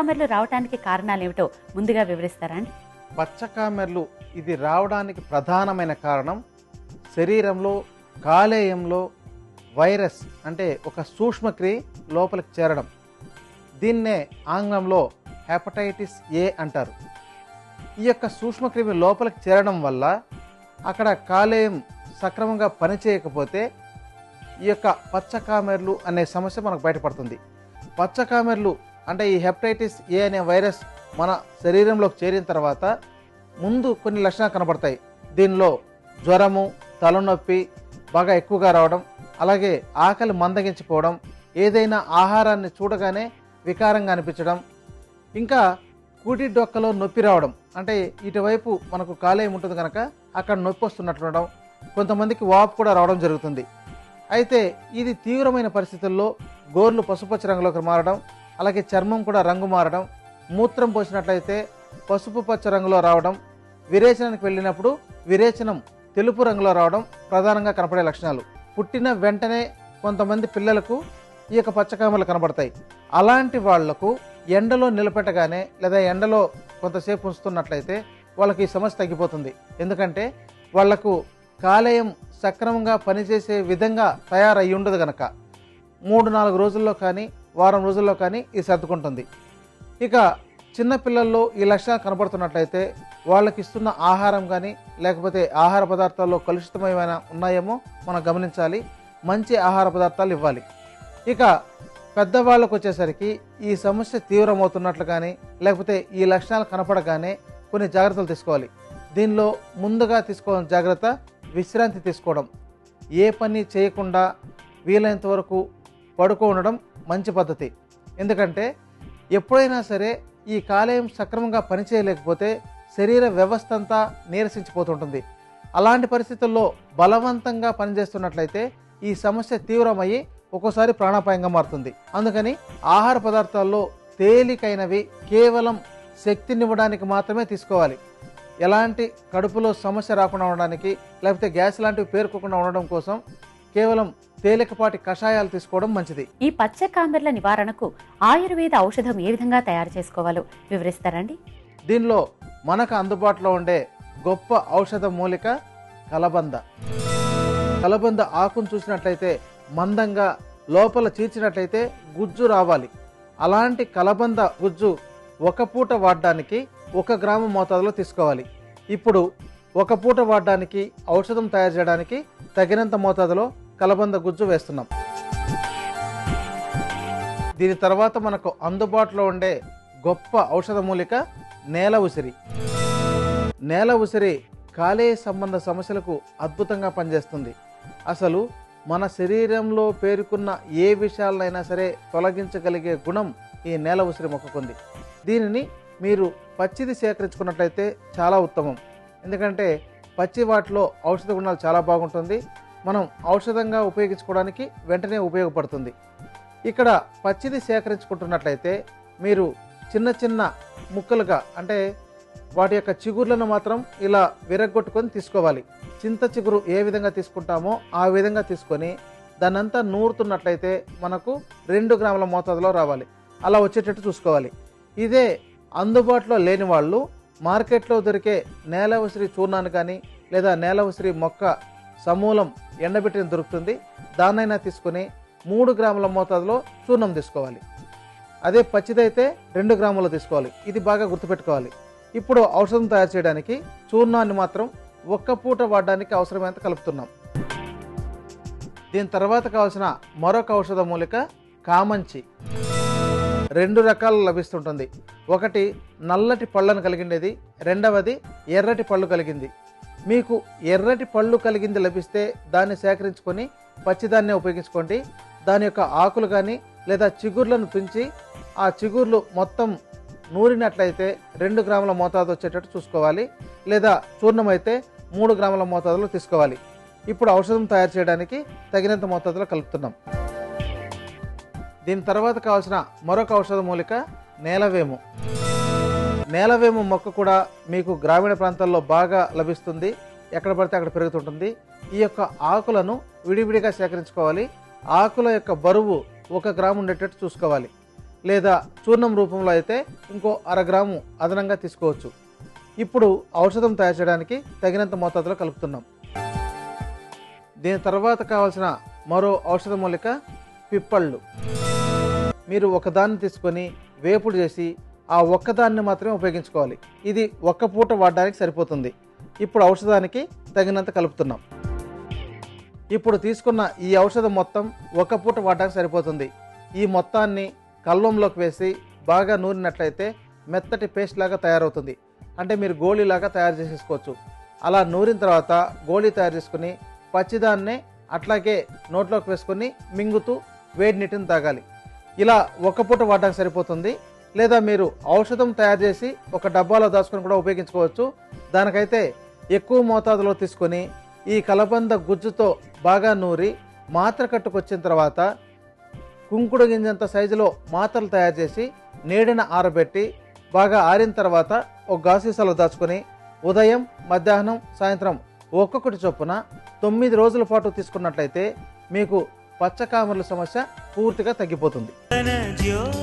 కామెర్లు రావడానికి కారణాలు ఏమిటో ముందుగా వివరిస్తారా అండి? పచ్చకామెర్లు ఇది రావడానికి ప్రధానమైన కారణం శరీరంలో కాలేయంలో వైరస్ అంటే ఒక సూక్ష్మక్రియ లోపలికి చేరడం. దీన్నే ఆంగ్లంలో హెపటైటిస్ ఏ అంటారు. ఈ యొక్క సూక్ష్మక్రిమి లోపలికి చేరడం వల్ల అక్కడ కాలేయం సక్రమంగా పనిచేయకపోతే ఈ యొక్క పచ్చకామెర్లు అనే సమస్య మనకు బయటపడుతుంది. పచ్చకామెర్లు అంటే ఈ హెపటైటిస్ ఏ అనే వైరస్ మన శరీరంలోకి చేరిన తర్వాత ముందు కొన్ని లక్షణాలు కనబడతాయి. దీనిలో జ్వరము తలనొప్పి బాగా ఎక్కువగా రావడం అలాగే ఆకలి మందగించిపోవడం ఏదైనా ఆహారాన్ని చూడగానే వికారంగా అనిపించడం ఇంకా కూటి డొక్కలో నొప్పి రావడం. అంటే ఇటువైపు మనకు కాలేయం ఉంటుంది కనుక అక్కడ నొప్పి వస్తున్నట్టుండడం కొంతమందికి వాపు కూడా రావడం జరుగుతుంది. అయితే ఇది తీవ్రమైన పరిస్థితుల్లో గోర్లు పసుపచ్చ రంగులోకి మారడం అలాగే చర్మం కూడా రంగు మారడం మూత్రం పోసినట్లయితే పసుపు పచ్చ రంగులో రావడం విరేచనానికి వెళ్ళినప్పుడు విరేచనం తెలుపు రంగులో రావడం ప్రధానంగా కనపడే లక్షణాలు. పుట్టిన వెంటనే కొంతమంది పిల్లలకు ఈ యొక్క పచ్చకామలు కనబడతాయి. అలాంటి వాళ్ళకు ఎండలో నిలబెట్టగానే లేదా ఎండలో కొంతసేపు ఉంచుతున్నట్లయితే వాళ్ళకి ఈ సమస్య తగ్గిపోతుంది. ఎందుకంటే వాళ్ళకు కాలేయం సక్రమంగా పనిచేసే విధంగా తయారయ్యి ఉండదు గనక. మూడు నాలుగు రోజుల్లో కానీ వారం రోజుల్లో కానీ ఇది సర్దుకుంటుంది. ఇక చిన్నపిల్లల్లో ఈ లక్షణాలు కనబడుతున్నట్లయితే వాళ్ళకి ఇస్తున్న ఆహారం కానీ లేకపోతే ఆహార పదార్థాల్లో కలుషితమైన ఉన్నాయేమో మనం గమనించాలి. మంచి ఆహార పదార్థాలు ఇవ్వాలి. ఇక పెద్దవాళ్ళకు వచ్చేసరికి ఈ సమస్య తీవ్రమవుతున్నట్లు కానీ లేకపోతే ఈ లక్షణాలు కనపడగానే కొన్ని జాగ్రత్తలు తీసుకోవాలి. దీనిలో ముందుగా తీసుకోవాల్సిన జాగ్రత్త విశ్రాంతి తీసుకోవడం. ఏ పని చేయకుండా వీలైనంత వరకు పడుకో ఉండడం మంచి పద్ధతి. ఎందుకంటే ఎప్పుడైనా సరే ఈ కాలేయం సక్రమంగా పనిచేయలేకపోతే శరీర వ్యవస్థ అంతా నీరసించిపోతుంటుంది. అలాంటి పరిస్థితుల్లో బలవంతంగా పనిచేస్తున్నట్లయితే ఈ సమస్య తీవ్రమయ్యి ఒక్కోసారి ప్రాణాపాయంగా మారుతుంది. అందుకని ఆహార పదార్థాల్లో తేలికైనవి కేవలం శక్తినివ్వడానికి మాత్రమే తీసుకోవాలి. ఎలాంటి కడుపులో సమస్య రాకుండా ఉండడానికి లేకపోతే గ్యాస్ లాంటివి పేరుకోకుండా ఉండడం కోసం కేవలం తేలికపాటి కషాయాలు తీసుకోవడం మంచిది. ఈ పచ్చ కామెర్ల నివారణకు ఆయుర్వేద ఔషధం ఏ విధంగా తయారు చేసుకోవాలో వివరిస్తారండి. దీనిలో మనకు అందుబాటులో ఉండే గొప్ప ఔషధ మూలిక కలబంద. కలబంద ఆకును చూసినట్లయితే మందంగా లోపల చీల్చినట్లయితే గుజ్జు రావాలి. అలాంటి కలబంద గుజ్జు ఒక పూట వాడడానికి ఒక గ్రాము మోతాదులో తీసుకోవాలి. ఇప్పుడు ఒక పూట వాడడానికి ఔషధం తయారు చేయడానికి తగినంత మోతాదులో కలబంద గుజ్జు వేస్తున్నాం. దీని తర్వాత మనకు అందుబాటులో ఉండే గొప్ప ఔషధ మూలిక నేల ఉసిరి. నేల ఉసిరి కాలేయ సంబంధ సమస్యలకు అద్భుతంగా పనిచేస్తుంది. అసలు మన శరీరంలో పేరుకున్న ఏ విషయాలైనా సరే తొలగించగలిగే గుణం ఈ నేల ఉసిరి మొక్కకుంది. దీనిని మీరు పచ్చిది సేకరించుకున్నట్లయితే చాలా ఉత్తమం. ఎందుకంటే పచ్చి వాటిలో ఔషధ గుణాలు చాలా బాగుంటుంది. మనం ఔషధంగా ఉపయోగించుకోవడానికి వెంటనే ఉపయోగపడుతుంది. ఇక్కడ పచ్చిది సేకరించుకుంటున్నట్లయితే మీరు చిన్న చిన్న ముక్కలుగా అంటే వాటి యొక్క చిగుర్లను మాత్రం ఇలా విరగొట్టుకొని తీసుకోవాలి. చింత చిగురు ఏ విధంగా తీసుకుంటామో ఆ విధంగా తీసుకొని దాన్నంతా నూరుతున్నట్లయితే మనకు రెండు గ్రాముల మోతాదులో రావాలి. అలా వచ్చేటట్టు చూసుకోవాలి. ఇదే అందుబాటులో లేని వాళ్ళు మార్కెట్లో దొరికే నేల ఉసిరి చూర్ణాన్ని కానీ లేదా నేల ఉసిరి మొక్క సమూలం ఎండబెట్టిన దొరుకుతుంది. దాన్నైనా తీసుకొని మూడు గ్రాముల మోతాదులో చూర్ణం తీసుకోవాలి. అదే పచ్చిదైతే రెండు గ్రాములు తీసుకోవాలి. ఇది బాగా గుర్తుపెట్టుకోవాలి. ఇప్పుడు ఔషధం తయారు చేయడానికి చూర్ణాన్ని మాత్రం ఒక్క పూట వాడడానికి అవసరమైనంత కలుపుతున్నాం. దీని తర్వాత కావాల్సిన మరొక ఔషధ మూలిక కామంచి. రెండు రకాలు లభిస్తుంటుంది. ఒకటి నల్లటి పళ్ళను కలిగిండేది. రెండవది ఎర్రటి పళ్ళు కలిగింది. మీకు ఎర్రటి పళ్ళు కలిగింది లభిస్తే దాన్ని సేకరించుకొని పచ్చిదాన్నే ఉపయోగించుకోండి. దాని యొక్క ఆకులు కానీ లేదా చిగుర్లను తుంచి ఆ చిగుర్లు మొత్తం నూరినట్లయితే రెండు గ్రాముల మోతాదు వచ్చేటట్టు చూసుకోవాలి. లేదా చూర్ణం అయితే మూడు గ్రాముల మోతాదులో తీసుకోవాలి. ఇప్పుడు ఔషధం తయారు చేయడానికి తగినంత మోతాదులో కలుపుతున్నాం. దీని తర్వాత కావాల్సిన మరొక ఔషధ మూలిక నేలవేము. నేలవేము మొక్క కూడా మీకు గ్రామీణ ప్రాంతాల్లో బాగా లభిస్తుంది. ఎక్కడ పడితే అక్కడ పెరుగుతుంటుంది. ఈ యొక్క ఆకులను విడివిడిగా సేకరించుకోవాలి. ఆకుల యొక్క బరువు ఒక గ్రాము ఉండేటట్టు చూసుకోవాలి. లేదా చూర్ణం రూపంలో అయితే ఇంకో అరగ్రాము అదనంగా తీసుకోవచ్చు. ఇప్పుడు ఔషధం తయారు చేయడానికి తగినంత మోతాదులో కలుపుతున్నాం. దీని తర్వాత కావాల్సిన మరో ఔషధ మూలిక పిప్పళ్ళు. మీరు ఒకదాన్ని తీసుకొని వేపుడు చేసి ఆ ఒక్కదాన్ని మాత్రమే ఉపయోగించుకోవాలి. ఇది ఒక్క పూట వాడడానికి సరిపోతుంది. ఇప్పుడు ఔషధానికి తగినంత కలుపుతున్నాం. ఇప్పుడు తీసుకున్న ఈ ఔషధం మొత్తం ఒక పూట వాడడానికి సరిపోతుంది. ఈ మొత్తాన్ని కల్లంలోకి వేసి బాగా నూరినట్లయితే మెత్తటి పేస్ట్ లాగా తయారవుతుంది. అంటే మీరు గోళీలాగా తయారు చేసేసుకోవచ్చు. అలా నూరిన తర్వాత గోళీ తయారు చేసుకుని పచ్చిదాన్నే అట్లాగే నోట్లోకి వేసుకొని మింగుతూ వేడి నీటిని తాగాలి. ఇలా ఒక పూట వాడడానికి సరిపోతుంది. లేదా మీరు ఔషధం తయారు చేసి ఒక డబ్బాలో దాచుకొని కూడా ఉపయోగించుకోవచ్చు. దానికైతే ఎక్కువ మోతాదులో తీసుకొని ఈ కలబంద గుజ్జుతో బాగా నూరి మాత్ర కట్టుకొచ్చిన తర్వాత కుంకుడు గింజంత సైజులో మాత్రలు తయారు చేసి నీడిన ఆరబెట్టి బాగా ఆరిన తర్వాత ఒక గాసీసాలో దాచుకొని ఉదయం మధ్యాహ్నం సాయంత్రం ఒక్కొక్కటి చొప్పున తొమ్మిది రోజుల పాటు తీసుకున్నట్లయితే మీకు పచ్చకామర్ల సమస్య పూర్తిగా తగ్గిపోతుంది. your